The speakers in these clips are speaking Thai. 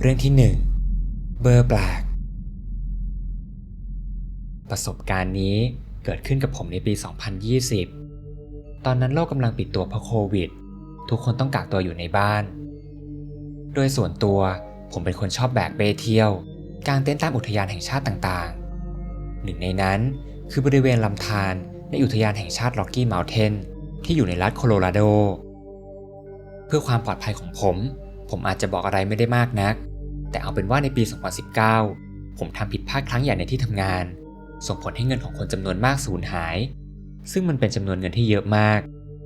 เรื่องที่ 1 เบอร์แปลก ประสบการณ์นี้เกิดขึ้นกับผมในปี 2020 ตอนนั้นโลกกำลังปิดตัวเพราะโควิด ทุกคนต้องกักตัวอยู่ในบ้าน โดยส่วนตัวผมเป็นคนชอบแบกเป้เที่ยวกางเต็นท์ตามอุทยานแห่งชาติต่างๆ หนึ่งในนั้นคือบริเวณลำธารในอุทยานแห่งชาติ Rocky Mountain ที่อยู่ในรัฐโคโลราโด เพื่อความปลอดภัยของผม ผมอาจจะบอกอะไรไม่ได้มากนัก แต่เอาเป็นว่าในปี 2019 ผมทำผิดพลาดครั้งใหญ่ในที่ทำงาน ส่งผลให้เงินของคนจำนวนมากสูญหาย ซึ่งมันเป็นจำนวนเงินที่เยอะมาก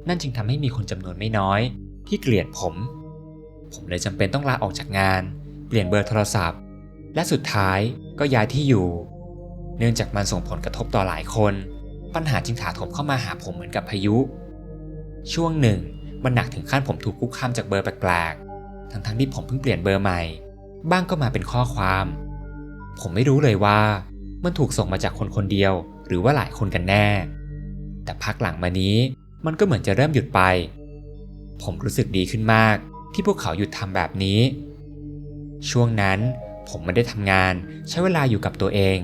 นั่นจึงทำให้มีคนจำนวนไม่น้อย ที่เกลียดผม ผมเลยจำเป็นต้องลาออกจากงาน เปลี่ยนเบอร์โทรศัพท์ และสุดท้ายก็ย้ายที่อยู่ เนื่องจากมันส่งผลกระทบต่อหลายคน ปัญหาจึงถาโถมเข้ามาหาผมเหมือนกับพายุ ช่วงหนึ่งมันหนักถึงขั้นผมถูกคุกคามจากเบอร์แปลกๆ ทั้งๆที่ผมเพิ่งเปลี่ยนเบอร์ใหม่ บ้างก็มาเป็นข้อความ ผมไม่รู้เลยว่ามันถูกส่งมาจากคนคนเดียว หรือว่าหลายคนกันแน่ แต่พักหลังมานี้มันก็เหมือนจะเริ่มหยุดไป ผมรู้สึกดีขึ้นมากที่พวกเขาหยุดทำแบบนี้ ช่วงนั้นผมไม่ได้ทำงานใช้เวลาอยู่กับตัวเอง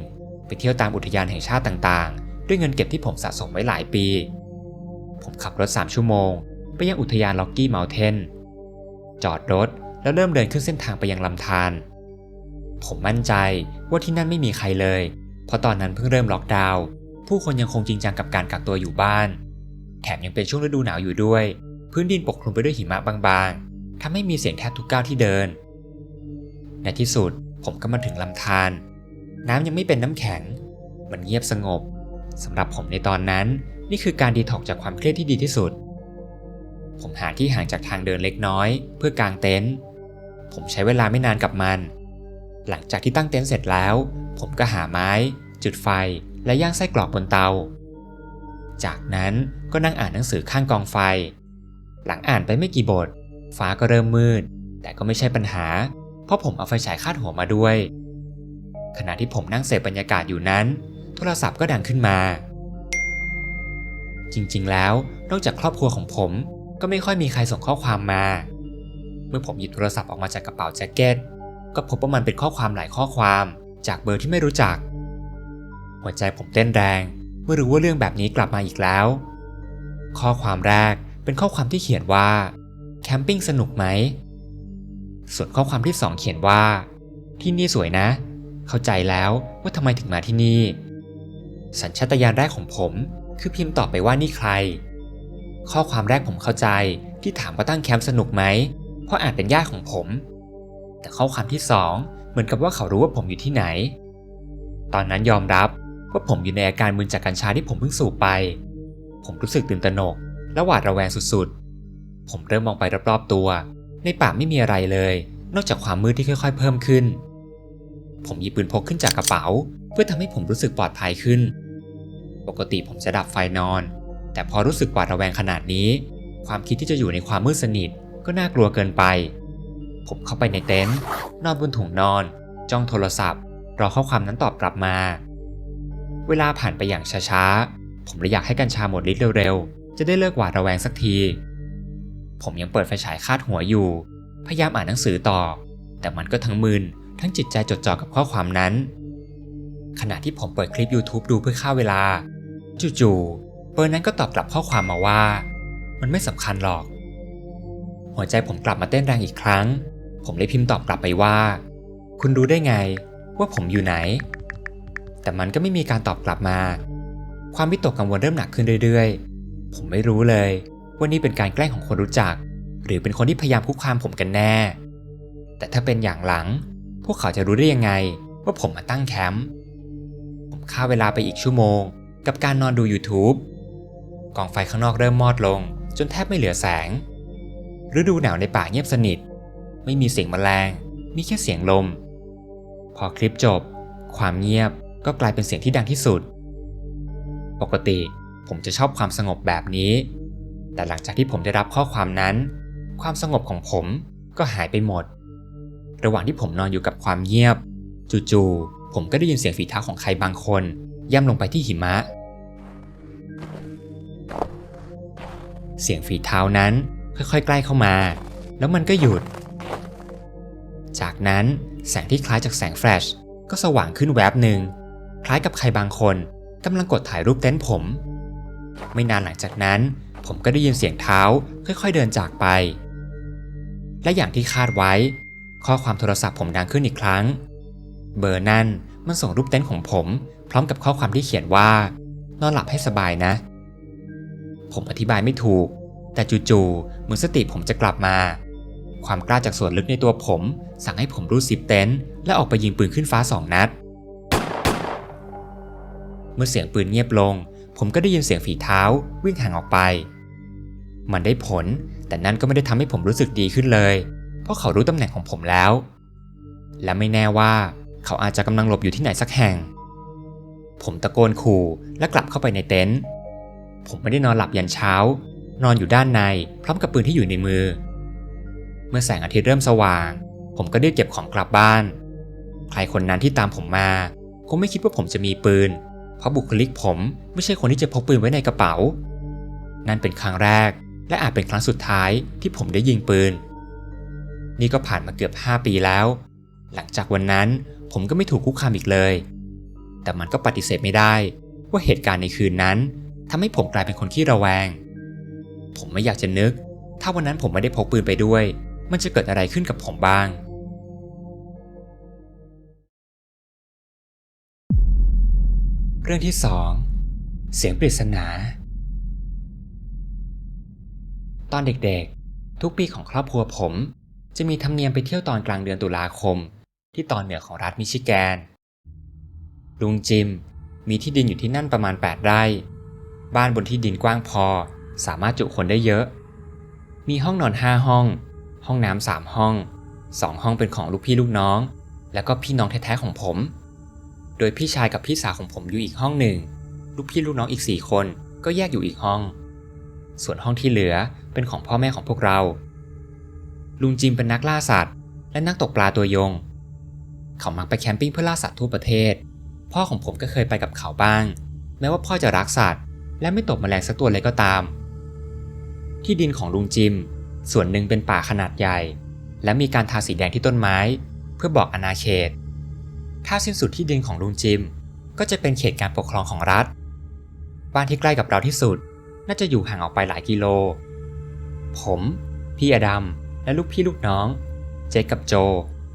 ไปเที่ยวตามอุทยานแห่งชาติต่างๆ ด้วยเงินเก็บที่ผมสะสมไว้หลายปี ผมขับรถ 3 ชั่วโมง ไปยังอุทยานล็อกกี้เมลเทนจอดรถ แล้วเริ่มเดินขึ้นเส้นทางไปยังลำธารผมมั่นใจว่าที่นั่นไม่มีใครเลย เพราะตอนนั้นเพิ่งเริ่มล็อกดาวน์ผู้คนยังคงจริงจังกับการกักตัวอยู่บ้าน แถมยังเป็นช่วงฤดูหนาวอยู่ด้วย พื้นดินปกคลุมไปด้วยหิมะบางๆทำให้มีเสียงแทบทุกก้าวที่เดิน ในที่สุดผมก็มาถึงลำธารน้ำยังไม่เป็นน้ำแข็ง มันเงียบสงบสำหรับผมในตอนนั้น นี่คือการดีท็อกจากความเครียดที่ดีที่สุด ผมหาที่ห่างจากทางเดินเล็กน้อย เพื่อกางเต็นท์ ผมใช้เวลาไม่นานกับมัน หลังจากที่ตั้งเต็นท์เสร็จแล้ว ผมก็หาไม้ จุดไฟ และย่างไส้กรอกบนเตา จากนั้นก็นั่งอ่านหนังสือข้างกองไฟ หลังอ่านไปไม่กี่บท ฟ้าก็เริ่มมืด แต่ก็ไม่ใช่ปัญหา เพราะผมเอาไฟฉายคาดหัวมาด้วย ขณะที่ผมนั่งเสพบรรยากาศอยู่นั้น โทรศัพท์ก็ดังขึ้นมา จริงๆแล้วนอกจากครอบครัวของผมก็ไม่ค่อยมีใครส่งข้อความมา มื่อผมหยิบโทรศัพท์ออกมาจากกระเป๋าแจ็คเก็ต ก็พบว่ามันเป็นข้อความหลายข้อความ จากเบอร์ที่ไม่รู้จัก หัวใจผมเต้นแรง เมื่อรู้ว่าเรื่องแบบนี้กลับมาอีกแล้ว ข้อความแรกเป็นข้อความที่เขียนว่าแคมปิ้งสนุกไหม ส่วนข้อความที่สองเขียนว่า ที่นี่สวยนะ เข้าใจแล้วว่าทำไมถึงมาที่นี่ สัญชาตญาณแรกของผม คือพิมพ์ตอบไปว่านี่ใคร ข้อความแรกผมเข้าใจที่ถามว่าตั้งแคมป์สนุกไหม เพราะอาจเป็นญาติของผม แต่ข้อความที่สองเหมือนกับว่าเขารู้ว่าผมอยู่ที่ไหน ตอนนั้นยอมรับว่าผมอยู่ในอาการมึนจากกัญชาที่ผมเพิ่งสูบไป ผมรู้สึกตื่นตระหนก และหวาดระแวงสุดๆ ผมเริ่มมองไปรอบๆตัว ในป่าไม่มีอะไรเลย นอกจากความมืดที่ค่อย ๆ เพิ่มขึ้น ผมหยิบปืนพกขึ้นจากกระเป๋า เพื่อทำให้ผมรู้สึกปลอดภัยขึ้น ปกติผมจะดับไฟนอน แต่พอรู้สึกหวาดระแวงขนาดนี้ ความคิดที่จะอยู่ในความมืดสนิท ก็น่ากลัวเกินไป ผมเข้าไปในเต็นท์นอนบนถุงนอน จ้องโทรศัพท์ รอข้อความนั้นตอบกลับมา เวลาผ่านไปอย่างช้าๆ ผมเลยอยากให้กัญชาหมดฤทธิ์เร็วๆ จะได้เลิกหวาดระแวงสักที ผมยังเปิดไฟฉายคาดหัวอยู่ พยายามอ่านหนังสือต่อ แต่มันก็ทั้งมึนทั้งจิตใจจดจ่อกับข้อความนั้น ขณะที่ผมเปิดคลิป YouTube ดูเพื่อฆ่าเวลา จู่ๆเบอร์นั้นก็ตอบกลับข้อความมาว่า มันไม่สำคัญหรอก หัวใจผมกลับมาเต้นแรงอีกครั้ง ผมเลยพิมพ์ตอบกลับไปว่า คุณรู้ได้ไงว่าผมอยู่ไหน แต่มันก็ไม่มีการตอบกลับมา ความวิตกกังวลเริ่มหนักขึ้นเรื่อยๆ ผมไม่รู้เลยว่านี่เป็นการแกล้งของคนรู้จัก หรือเป็นคนที่พยายามคุกคามผมกันแน่ แต่ถ้าเป็นอย่างหลัง พวกเขาจะรู้ได้ยังไงว่าผมมาตั้งแคมป์ผมฆ่าเวลาไปอีกชั่วโมง กับการนอนดู YouTube กองไฟข้างนอกเริ่มมอดลง จนแทบไม่เหลือแสง ฤดูหนาวในป่าเงียบสนิท ไม่มีเสียงแมลง มีแค่เสียงลม พอคลิปจบ ความเงียบก็กลายเป็นเสียงที่ดังที่สุด ปกติผมจะชอบความสงบแบบนี้ แต่หลังจากที่ผมได้รับข้อความนั้น ความสงบของผมก็หายไปหมด ระหว่างที่ผมนอนอยู่กับความเงียบ จู่ๆผมก็ได้ยินเสียงฝีเท้าของใครบางคน ย่ำลงไปที่หิมะ เสียงฝีเท้านั้น ค่อยๆ ใกล้เข้ามา แล้วมันก็หยุด จากนั้นแสงที่คล้ายจากแสงแฟลชก็สว่างขึ้นแวบหนึ่ง คล้ายกับใครบางคนกำลังกดถ่ายรูปเต็นท์ผม ไม่นานหลังจากนั้น ผมก็ได้ยินเสียงเท้า ค่อยๆเดินจากไป และอย่างที่คาดไว้ ข้อความโทรศัพท์ผมดังขึ้นอีกครั้ง เบอร์นั่นมันส่งรูปเต็นท์ของผม พร้อมกับข้อความที่เขียนว่า นอนหลับให้สบายนะ ผมอธิบายไม่ถูก แต่จู่ๆเหมือนสติผมจะกลับมา ความกล้าจากส่วนลึกในตัวผม สั่งให้ผมรูดซิปเต็นท์และออกไปยิงปืนขึ้นฟ้าสองนัด เมื่อเสียงปืนเงียบลง ผมก็ได้ยินเสียงฝีเท้า วิ่งห่างออกไป มันได้ผล แต่นั่นก็ไม่ได้ทำให้ผมรู้สึกดีขึ้นเลย เพราะเขารู้ตำแหน่งของผมแล้ว และไม่แน่ว่า เขาอาจจะกำลังหลบอยู่ที่ไหนสักแห่ง ผมตะโกนขู่และกลับเข้าไปในเต็นท์ผมไม่ได้นอนหลับยันเช้า นอนอยู่ด้านในพร้อมกับปืนที่อยู่ในมือ เมื่อแสงอาทิตย์เริ่มสว่าง ผมก็ได้เก็บของกลับบ้าน ใครคนนั้นที่ตามผมมา คงไม่คิดว่าผมจะมีปืน เพราะบุคลิกผมไม่ใช่คนที่จะพกปืนไว้ในกระเป๋า นั่นเป็นครั้งแรก และอาจเป็นครั้งสุดท้ายที่ผมได้ยิงปืน นี่ก็ผ่านมาเกือบ 5 ปีแล้ว หลังจากวันนั้นผมก็ไม่ถูกคุกคามอีกเลย แต่มันก็ปฏิเสธไม่ได้ ว่าเหตุการณ์ในคืนนั้นทำให้ผมกลายเป็นคนที่ระแวง ผมไม่อยากจะนึก ถ้าวันนั้นผมไม่ได้พกปืนไปด้วย มันจะเกิดอะไรขึ้นกับผมบ้าง เรื่องที่สองเสียงปริศนา ตอนเด็กๆ ทุกปีของครอบครัวผม จะมีธรรมเนียมไปเที่ยวตอนกลางเดือนตุลาคม ที่ตอนเหนือของรัฐมิชิแกน ลุงจิมมีที่ดินอยู่ที่นั่นประมาณ 8 ไร่ บ้านบนที่ดินกว้างพอ สามารถจุคนได้เยอะ มีห้องนอน 5 ห้อง ห้องน้ำสามห้อง 2 ห้องเป็นของลูกพี่ลูกน้อง แล้วก็พี่น้องแท้ๆของผม โดยพี่ชายกับพี่สาวของผมอยู่อีกห้องหนึ่ง ลูกพี่ลูกน้องอีก 4 คนก็แยกอยู่อีกห้อง ส่วนห้องที่เหลือเป็นของพ่อแม่ของพวกเรา ลุงจิมเป็นนักล่าสัตว์ และนักตกปลาตัวยง เขามักไปแคมปิ้งเพื่อล่าสัตว์ทั่วประเทศ พ่อของผมก็เคยไปกับเขาบ้าง แม้ว่าพ่อจะรักสัตว์ และไม่ตกแมลงสักตัวเลยก็ตาม ที่ดินของลุงจิม ส่วนหนึ่งเป็นป่าขนาดใหญ่ และมีการทาสีแดงที่ต้นไม้ เพื่อบอกอาณาเขต ถ้าสิ้นสุดที่ดินของลุงจิม ก็จะเป็นเขตการปกครองของรัฐ บ้านที่ใกล้กับเราที่สุด น่าจะอยู่ห่างออกไปหลายกิโล ผม พี่อดัมและลูกพี่ลูกน้อง เจคกับโจ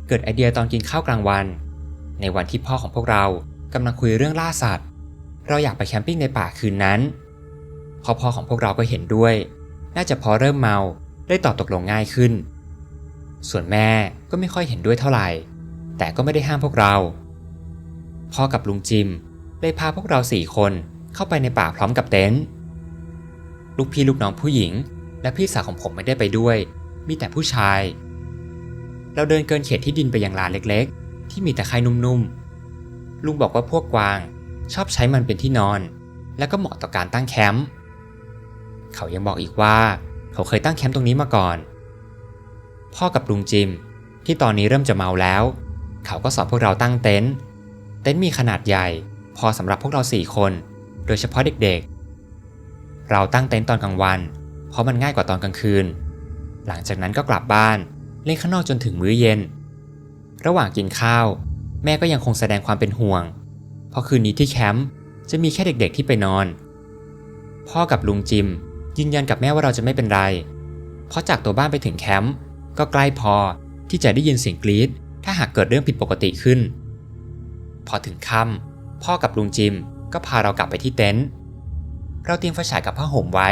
เกิดไอเดียตอนกินข้าวกลางวัน ในวันที่พ่อของพวกเรากำลังคุยเรื่องล่าสัตว์ เราอยากไปแคมปิ้งในป่าคืนนั้นพอพ่อของพวกเราก็เห็นด้วย น่าจะพอเริ่มเมาได้ตอบตกลงง่ายขึ้น ส่วนแม่ก็ไม่ค่อยเห็นด้วยเท่าไหร่ แต่ก็ไม่ได้ห้ามพวกเรา พ่อกับลุงจิมเลยพาพวกเราสี่คนเข้าไปในป่าพร้อมกับเต็นท์ลูกพี่ลูกน้องผู้หญิง และพี่สาวของผมไม่ได้ไปด้วย มีแต่ผู้ชาย เราเดินเกินเขตที่ดินไปยังลานเล็กๆ ที่มีแต่ไคร่นุ่มๆ ลุงบอกว่าพวกกวางชอบใช้มันเป็นที่นอน และก็เหมาะต่อการตั้งแคมป์ เขายังบอกอีกว่า เขาเคยตั้งแคมป์ตรงนี้มาก่อน พ่อกับลุงจิม ที่ตอนนี้เริ่มจะเมาแล้ว เขาก็สอนพวกเราตั้งเต็นท์เต็นท์มีขนาดใหญ่ พอสำหรับพวกเราสี่คน โดยเฉพาะเด็กๆ เราตั้งเต็นท์ตอนกลางวัน เพราะมันง่ายกว่าตอนกลางคืน หลังจากนั้นก็กลับบ้านเล่นข้างนอกจนถึงมื้อเย็น ระหว่างกินข้าว แม่ก็ยังคงแสดงความเป็นห่วง เพราะคืนนี้ที่แคมป์จะมีแค่เด็กๆที่ไปนอน พ่อกับลุงจิม ยืนยันกับแม่ว่าเราจะไม่เป็นไร เพราะจากตัวบ้านไปถึงแคมป์ก็ใกล้พอที่จะได้ยินเสียงกรี๊ดถ้าหากเกิดเรื่องผิดปกติขึ้น พอถึงค่ำพ่อกับลุงจิมก็พาเรากลับไปที่เต็นท์เราเตรียมไฟฉายกับผ้าห่มไว้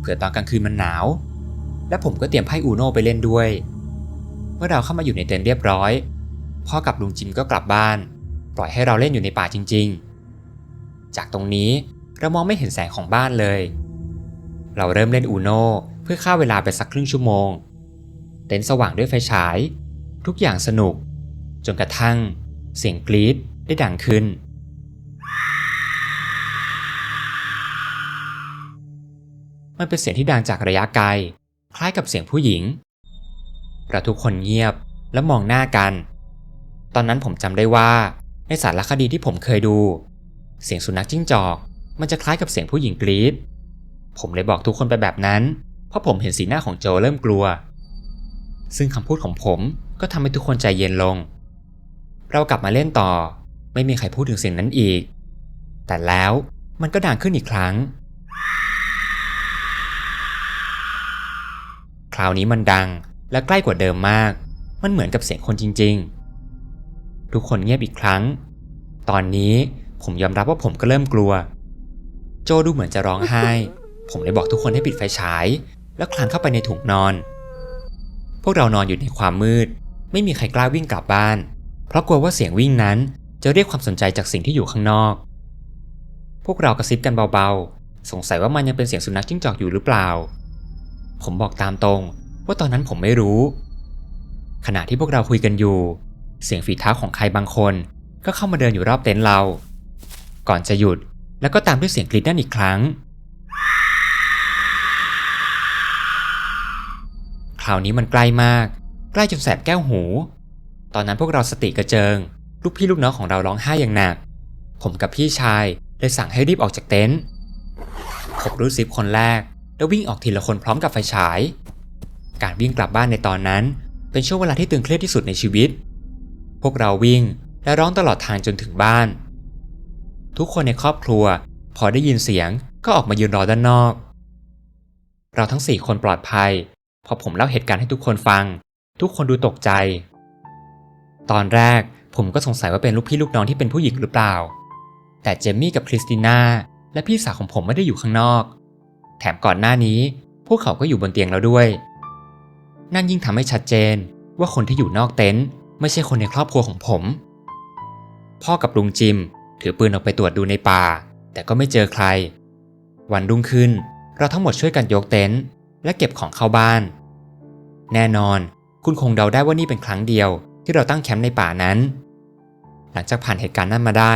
เผื่อตอนกลางคืนมันหนาว และผมก็เตรียมไพ่อูโน่ไปเล่นด้วย เมื่อเราเข้ามาอยู่ในเต็นท์เรียบร้อย พ่อกับลุงจิมก็กลับบ้าน ปล่อยให้เราเล่นอยู่ในป่าจริง ๆ จากตรงนี้เรามองไม่เห็นแสงของบ้านเลย เราเริ่มเล่นอูโนเพื่อฆ่าเวลาไปสักครึ่งชั่วโมง เต็นท์สว่างด้วยไฟฉาย ทุกอย่างสนุก จนกระทั่ง เสียงกรี๊ดได้ดังขึ้น มันเป็นเสียงที่ดังจากระยะไกล คล้ายกับเสียงผู้หญิง เราทุกคนเงียบและมองหน้ากัน ตอนนั้นผมจำได้ว่าในสารคดีที่ผมเคยดู เสียงสุนัขจิ้งจอก มันจะคล้ายกับเสียงผู้หญิงกรี๊ด ผมเลยบอกทุกคนไปแบบนั้น เพราะผมเห็นสีหน้าของโจเริ่มกลัว ซึ่งคำพูดของผมก็ทำให้ทุกคนใจเย็นลง เรากลับมาเล่นต่อ ไม่มีใครพูดถึงสิ่งนั้นอีก แต่แล้วมันก็ดังขึ้นอีกครั้ง คราวนี้มันดังและใกล้กว่าเดิมมาก มันเหมือนกับเสียงคนจริง ๆ ทุกคนเงียบอีกครั้ง ตอนนี้ผมยอมรับว่าผมก็เริ่มกลัว โจดูเหมือนจะร้องไห้ ผมเลยบอกทุกคนให้ปิดไฟฉาย แล้วคลานเข้าไปในถุงนอน พวกเรานอนอยู่ในความมืด ไม่มีใครกล้าวิ่งกลับบ้าน เพราะกลัวว่าเสียงวิ่งนั้นจะเรียกความสนใจจากสิ่งที่อยู่ข้างนอก พวกเรากระซิบกันเบาๆ สงสัยว่ามันยังเป็นเสียงสุนัขจิ้งจอกอยู่หรือเปล่า ผมบอกตามตรง ว่าตอนนั้นผมไม่รู้ ขณะที่พวกเราคุยกันอยู่ เสียงฝีเท้าของใครบางคน ก็เข้ามาเดินอยู่รอบเต็นท์เรา ก่อนจะหยุดแล้วก็ตามด้วยเสียงกรีดนั่นอีกครั้ง คราวนี้มันใกล้มาก ใกล้จนแสบแก้วหู ตอนนั้นพวกเราสติกระเจิง ลูกพี่ลูกน้องของเราร้องไห้อย่างหนัก ผมกับพี่ชายเลยสั่งให้รีบออกจากเต็นท์ผมรู้สิบคนแรก แล้ววิ่งออกทีละคนพร้อมกับไฟฉาย การวิ่งกลับบ้านในตอนนั้น เป็นช่วงเวลาที่ตึงเครียดที่สุดในชีวิต พวกเราวิ่งและร้องตลอดทางจนถึงบ้าน ทุกคนในครอบครัว พอได้ยินเสียงก็ออกมายืนรอด้านนอก เราทั้งสี่คนปลอดภัย พอผมเล่าเหตุการณ์ให้ทุกคนฟัง ทุกคนดูตกใจ ตอนแรกผมก็สงสัยว่าเป็นลูกพี่ลูกน้องที่เป็นผู้หญิงหรือเปล่า แต่เจมมี่กับคริสติน่าและพี่สาวของผมไม่ได้อยู่ข้างนอก แถมก่อนหน้านี้ พวกเขาก็อยู่บนเตียงแล้วด้วย นั่นยิ่งทำให้ชัดเจนว่าคนที่อยู่นอกเต็นท์ไม่ใช่คนในครอบครัวของผม พ่อกับลุงจิม ถือปืนออกไปตรวจดูในป่า แต่ก็ไม่เจอใคร วันรุ่งขึ้นเราทั้งหมดช่วยกันยกเต็นท์ และเก็บของเข้าบ้าน แน่นอน คุณคงเดาได้ว่านี่เป็นครั้งเดียว ที่เราตั้งแคมป์ในป่านั้น หลังจากผ่านเหตุการณ์นั้นมาได้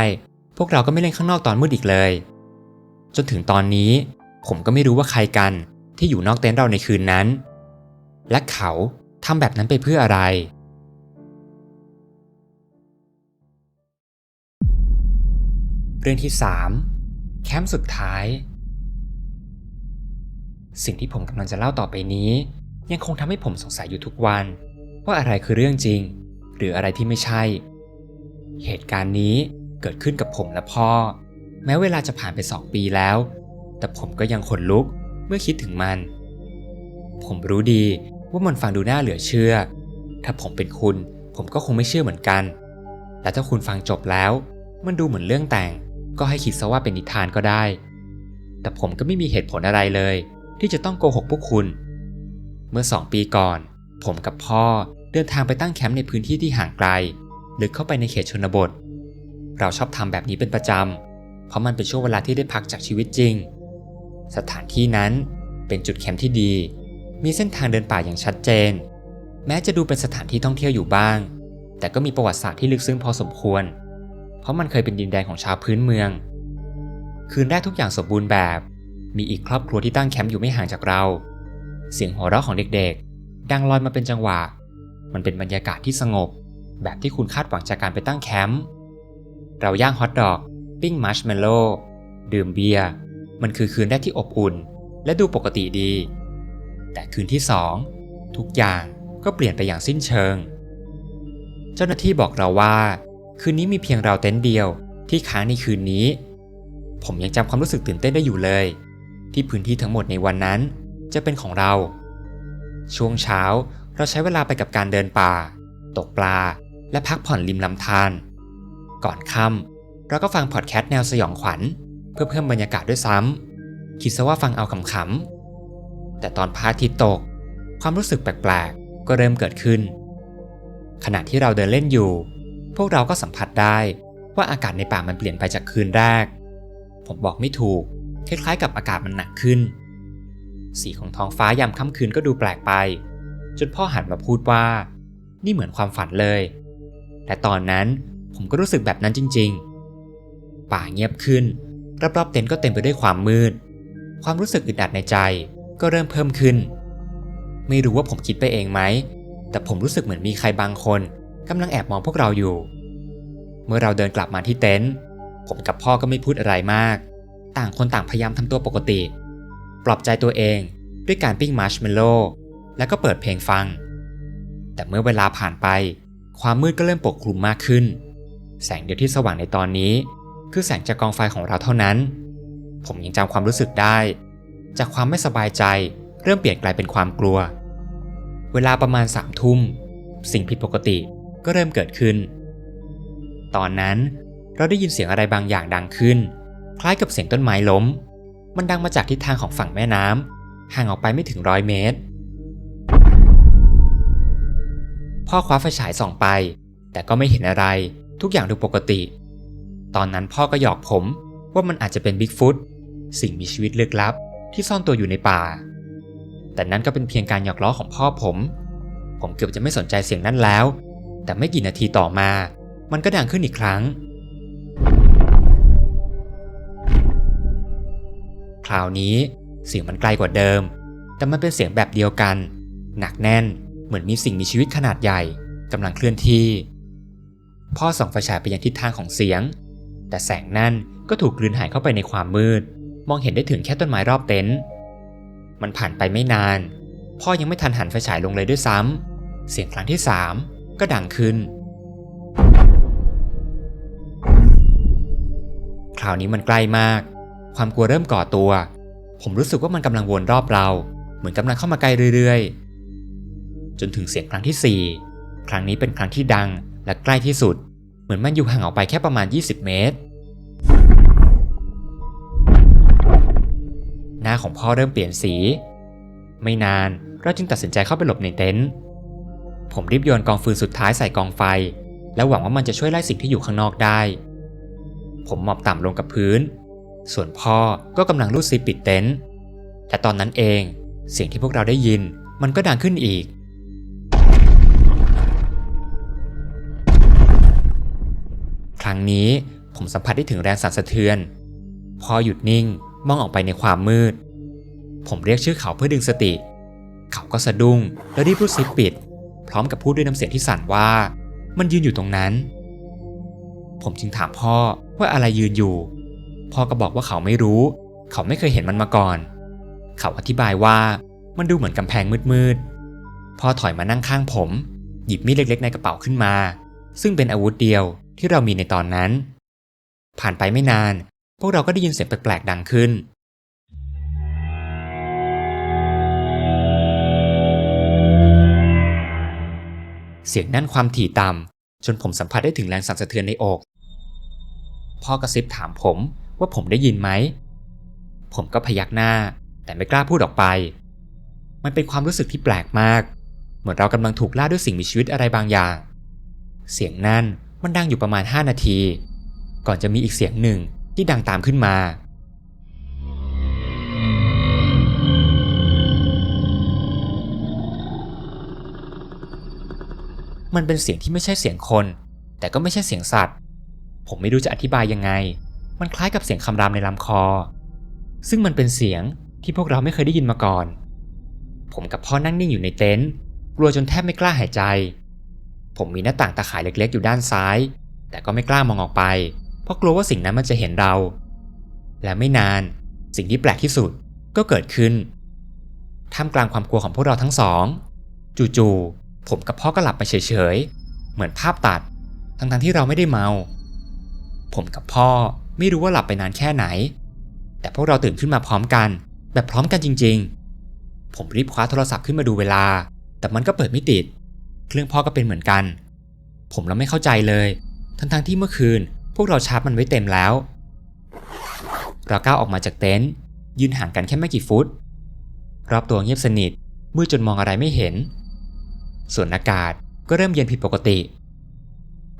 พวกเราก็ไม่เล่นข้างนอกตอนมืดอีกเลย จนถึงตอนนี้ ผมก็ไม่รู้ว่าใครกันที่อยู่นอกเต็นท์เราในคืนนั้น และเขาทำแบบนั้นไปเพื่ออะไรเรื่องที่ 3 แคมป์สุดท้าย สิ่งที่ผมกำลังจะเล่าต่อไปนี้ ยังคงทำให้ผมสงสัยอยู่ทุกวัน ว่าอะไรคือเรื่องจริง หรืออะไรที่ไม่ใช่ เหตุการณ์นี้เกิดขึ้นกับผมและพ่อ แม้เวลาจะผ่านไปสองปีแล้ว แต่ผมก็ยังขนลุกเมื่อคิดถึงมัน ผมรู้ดีว่ามันฟังดูน่าเหลือเชื่อ ถ้าผมเป็นคุณ ผมก็คงไม่เชื่อเหมือนกันและถ้าคุณฟังจบแล้ว มันดูเหมือนเรื่องแต่ง ก็ให้คิดซะว่าเป็นนิทานก็ได้ แต่ผมก็ไม่มีเหตุผลอะไรเลย ที่จะต้องโกหกพวกคุณ เมื่อสองปีก่อน ผมกับพ่อเดินทางไปตั้งแคมป์ในพื้นที่ที่ห่างไกลลึกเข้าไปในเขตชนบท เราชอบทำแบบนี้เป็นประจำ เพราะมันเป็นช่วงเวลาที่ได้พักจากชีวิตจริง สถานที่นั้นเป็นจุดแคมป์ที่ดี มีเส้นทางเดินป่าอย่างชัดเจน แม้จะดูเป็นสถานที่ท่องเที่ยวอยู่บ้าง แต่ก็มีประวัติศาสตร์ที่ลึกซึ้งพอสมควร เพราะมันเคยเป็นดินแดนของชาวพื้นเมือง คืนแรกทุกอย่างสมบูรณ์แบบ มีอีกครอบครัวที่ตั้งแคมป์อยู่ไม่ห่างจากเรา เสียงหัวเราะของเด็กๆ ดังลอยมาเป็นจังหวะ มันเป็นบรรยากาศที่สงบ แบบที่คุณคาดหวังจากการไปตั้งแคมป์ เราย่างฮอทดอก ปิ้งมัชเมลโล่ดื่มเบียร์ มันคือคืนแรกที่อบอุ่น และดูปกติดี แต่คืนที่สองทุกอย่างก็เปลี่ยนไปอย่างสิ้นเชิง เจ้าหน้าที่บอกเราว่า คืนนี้มีเพียงเราเต็นท์เดียวที่ค้างในคืนนี้ ผมยังจำความรู้สึกตื่นเต้นได้อยู่เลย ที่พื้นที่ทั้งหมดในวันนั้น จะเป็นของเรา ช่วงเช้าเราใช้เวลาไปกับการเดินป่า ตกปลา และพักผ่อนริมลำธารก่อนค่ำเราก็ฟังพอดแคสต์แนวสยองขวัญ เพื่อเพิ่มบรรยากาศด้วยซ้ำคิดซะว่าฟังเอาขำๆแต่ตอนพระอาทิตย์ตก ความรู้สึกแปลกๆ ก็เริ่มเกิดขึ้น ขณะที่เราเดินเล่นอยู่ พวกเราก็สัมผัสได้ว่าอากาศในป่ามันเปลี่ยนไปจากคืนแรก ผมบอกไม่ถูก คล้ายๆกับอากาศมันหนักขึ้น สีของท้องฟ้ายามค่ำคืนก็ดูแปลกไป จนพ่อหันมาพูดว่า นี่เหมือนความฝันเลย แต่ตอนนั้นผมก็รู้สึกแบบนั้นจริง ๆ ป่าเงียบขึ้น รอบๆเต็นท์ก็เต็มไปด้วยความมืด ความรู้สึกอึดอัดในใจก็เริ่มเพิ่มขึ้น ไม่รู้ว่าผมคิดไปเองไหม แต่ผมรู้สึกเหมือนมีใครบางคนกำลังแอบมองพวกเราอยู่ เมื่อเราเดินกลับมาที่เต็นท์ผมกับพ่อก็ไม่พูดอะไรมาก ต่างคนต่างพยายามทำตัวปกติ ปลอบใจตัวเองด้วยการปิ้งมาร์ชเมลโล่แล้วก็เปิดเพลงฟัง แต่เมื่อเวลาผ่านไป ความมืดก็เริ่มปกคลุมมากขึ้น แสงเดียวที่สว่างในตอนนี้ คือแสงจากกองไฟของเราเท่านั้น ผมยังจำความรู้สึกได้ จากความไม่สบายใจเริ่มเปลี่ยนกลายเป็นความกลัว เวลาประมาณสามทุ่ม สิ่งผิดปกติก็เริ่มเกิดขึ้น ตอนนั้นเราได้ยินเสียงอะไรบางอย่างดังขึ้น คล้ายกับเสียงต้นไม้ล้ม มันดังมาจากทิศทางของฝั่งแม่น้ำห่างออกไปไม่ถึงร้อยเมตร พ่อคว้าไฟฉายส่องไป แต่ก็ไม่เห็นอะไร ทุกอย่างดูปกติ ตอนนั้นพ่อก็หยอกผมว่ามันอาจจะเป็นบิ๊กฟุตสิ่งมีชีวิตลึกลับ ที่ซ่อนตัวอยู่ในป่า แต่นั่นก็เป็นเพียงการหยอกล้อของพ่อผม ผมเกือบจะไม่สนใจเสียงนั้นแล้ว แต่ไม่กี่นาทีต่อมา มันก็ดังขึ้นอีกครั้ง คราวนี้เสียงมันไกลกว่าเดิม แต่มันเป็นเสียงแบบเดียวกัน หนักแน่น เหมือนมีสิ่งมีชีวิตขนาดใหญ่กำลังเคลื่อนที่ พ่อส่องไฟฉายไปยังทิศทางของเสียง แต่แสงนั่นก็ถูกกลืนหายเข้าไปในความมืด มองเห็นได้ถึงแค่ต้นไม้รอบเต็นท์มันผ่านไปไม่นาน พ่อยังไม่ทันหันไฟฉายลงเลยด้วยซ้ำเสียงครั้งที่สามก็ดังขึ้น คราวนี้มันใกล้มาก ความกลัวเริ่มก่อตัว ผมรู้สึกว่ามันกำลังวนรอบเรา เหมือนกำลังเข้ามาใกล้เรื่อยๆ จนถึงเสียงครั้งที่ 4 ครั้งนี้เป็นครั้งที่ดังและใกล้ที่สุด เหมือนมันอยู่ห่างออกไปแค่ประมาณ 20 เมตร หน้าของพ่อเริ่มเปลี่ยนสี ไม่นานเราจึงตัดสินใจเข้าไปหลบในเต็นท์ผมรีบโยนกองฟืนสุดท้ายใส่กองไฟ แล้วหวังว่ามันจะช่วยไล่สิ่งที่อยู่ข้างนอกได้ ผมหมอบต่ำลงกับพื้น ส่วนพ่อก็กำลังรูดซิปปิดเต็นท์แต่ตอนนั้นเองเสียงที่พวกเราได้ยินมันก็ดังขึ้นอีก ครั้งนี้ผมสัมผัสได้ถึงแรงสั่นสะเทือนพ่อหยุดนิ่งมองออกไปในความมืด ผมเรียกชื่อเขาเพื่อดึงสติ เขาก็สะดุ้งแล้วรีบรูดซิปปิด พร้อมกับพูดด้วยน้ำเสียงที่สั่นว่า มันยืนอยู่ตรงนั้น ผมจึงถามพ่อว่าอะไรยืนอยู่ พ่อก็บอกว่าเขาไม่รู้ เขาไม่เคยเห็นมันมาก่อน เขาอธิบายว่ามันดูเหมือนกำแพงมืดๆ พ่อถอยมานั่งข้างผม หยิบมีดเล็กๆ ในกระเป๋าขึ้นมา ซึ่งเป็นอาวุธเดียวที่เรามีในตอนนั้น ผ่านไปไม่นาน พวกเราก็ได้ยินเสียงแปลกๆดังขึ้นเสียงนั่นความถี่ต่ำจนผมสัมผัสได้ถึงแรงสั่นสะเทือนในอก พ่อกระซิบถามผม ว่าผมได้ยินไหม ผมก็พยักหน้า แต่ไม่กล้าพูดออกไป มันเป็นความรู้สึกที่แปลกมาก เหมือนเรากำลังถูกล่าด้วยสิ่งมีชีวิตอะไรบางอย่าง เสียงนั่นมันดังอยู่ประมาณ 5 นาที ก่อนจะมีอีกเสียงหนึ่งที่ดังตามขึ้นมามันเป็นเสียงที่ไม่ใช่เสียงคน แต่ก็ไม่ใช่เสียงสัตว์ ผมไม่รู้จะอธิบายยังไง มันคล้ายกับเสียงคำรามในลำคอ ซึ่งมันเป็นเสียงที่พวกเราไม่เคยได้ยินมาก่อน ผมกับพ่อนั่งนิ่งอยู่ในเต็นท์กลัวจนแทบไม่กล้าหายใจ ผมมีหน้าต่างตาข่ายเล็กๆ อยู่ด้านซ้าย แต่ก็ไม่กล้ามองออกไป เพราะกลัวว่าสิ่งนั้นมันจะเห็นเรา และไม่นานสิ่งที่แปลกที่สุดก็เกิดขึ้น ท่ามกลางความกลัวของพวกเราทั้งสอง จู่ๆ ผมกับพ่อก็หลับไปเฉยๆ เหมือนภาพตัด ทั้งๆที่เราไม่ได้เมา ผมกับพ่อ ไม่รู้ว่าหลับไปนานแค่ไหน แต่พวกเราตื่นขึ้นมาพร้อมกัน แบบพร้อมกันจริง ๆ ผมรีบคว้าโทรศัพท์ขึ้นมาดูเวลา แต่มันก็เปิดไม่ติด เครื่องพ่อก็เป็นเหมือนกัน ผมเราไม่เข้าใจเลย ทั้งๆที่เมื่อคืน พวกเราชาร์จมันไว้เต็มแล้ว เราก้าวออกมาจากเต็นท์ยืนห่างกันแค่ไม่กี่ฟุต รอบตัวเงียบสนิทมืดจนมองอะไรไม่เห็น ส่วนอากาศก็เริ่มเย็นผิดปกติ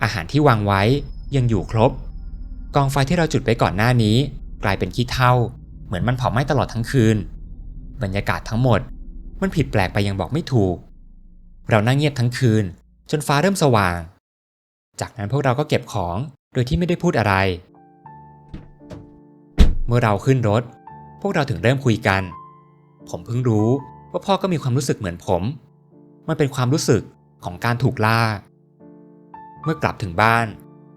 อาหารที่วางไว้ยังอยู่ครบ กองไฟที่เราจุดไว้ก่อนหน้านี้ กลายเป็นขี้เถ้าเหมือนมันเผาไหม้ตลอดทั้งคืน บรรยากาศทั้งหมด มันผิดแปลกไปยังบอกไม่ถูก เรานั่งเงียบทั้งคืน จนฟ้าเริ่มสว่าง จากนั้นพวกเราก็เก็บของโดยที่ไม่ได้พูดอะไร เมื่อเราขึ้นรถ พวกเราถึงเริ่มคุยกัน ผมเพิ่งรู้ว่าพ่อก็มีความรู้สึกเหมือนผม มันเป็นความรู้สึกของการถูกล่า เมื่อกลับถึงบ้าน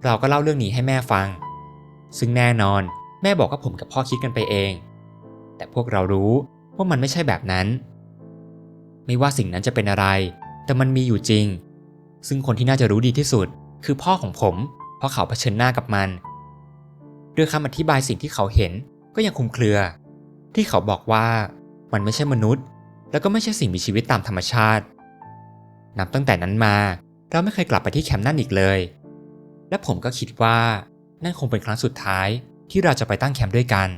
เราก็เล่าเรื่องนี้ให้แม่ฟัง ซึ่งแน่นอนแม่บอกว่าผมกับพ่อคิดกันไปเอง แต่พวกเรารู้ว่ามันไม่ใช่แบบนั้น ไม่ว่าสิ่งนั้นจะเป็นอะไร แต่มันมีอยู่จริง ซึ่งคนที่น่าจะรู้ดีที่สุด คือพ่อของผม เพราะเขาเผชิญหน้ากับมันด้วยคำอธิบายสิ่งที่เขาเห็นก็ยังคลุมเครือ ที่เขาบอกว่ามันไม่ใช่มนุษย์ แล้วก็ไม่ใช่สิ่งมีชีวิตตามธรรมชาติ นับตั้งแต่นั้นมาเราไม่เคยกลับไปที่แคมป์นั่นอีกเลย และผมก็คิดว่า นั่นคงเป็นครั้งสุดท้ายที่เราจะไปตั้งแคมป์ด้วยกัน